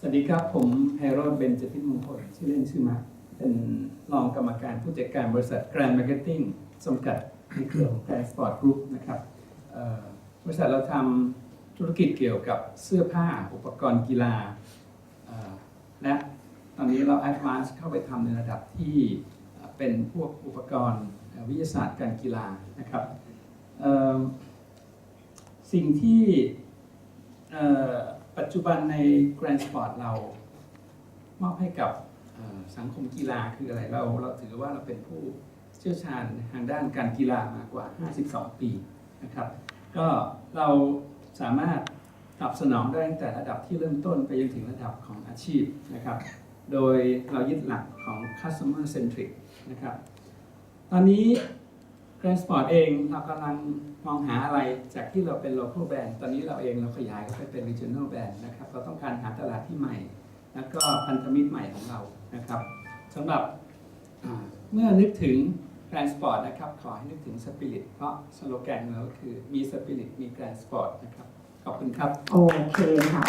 สวัสดีครับ ผมไพโรจน์เบญจพิษมงคลชื่อเล่นชื่อมาเป็นรองกรรมการผู้จัดการบริษัท Grand Marketing จำกัดในเครือของ Grand Sport Group นะครับบริษัทเราทำธุรกิจเกี่ยวกับเสื้อผ้าอุปกรณ์กีฬา และตอนนี้เรา advance เข้าไปทำในระดับที่เป็นพวกอุปกรณ์วิทยาศาสตร์การกีฬานะครับสิ่งที่ ปัจจุบันใน Grand Sport เรา มอบให้กับสังคมกีฬาคืออะไรเราเราถือว่าเราเป็นผู้เชี่ยวชาญทางด้านการกีฬามากว่า 52 ปีนะครับก็เราสามารถตอบสนองได้ตั้งแต่ระดับที่เริ่มต้นไปจนถึงระดับของอาชีพนะครับ โดยเรายึดหลักของ customer centric นะครับ ตอนนี้ Grand Sport เองเรากำลังมองหาอะไรจากที่เราเป็น local brand ตอนนี้เราเองเราขยายเข้าไปเป็น regional brand นะครับเราต้องการหาตลาดที่ใหม่ แล้วก็พันธมิตรใหม่ของเรานะครับสำหรับเมื่อนึกถึง Grand Sport นะครับขอให้นึกถึง Spirit เพราะสโลแกนเราก็คือมี Spirit มี Grand Sport นะครับ ขอบคุณครับ โอเคค่ะ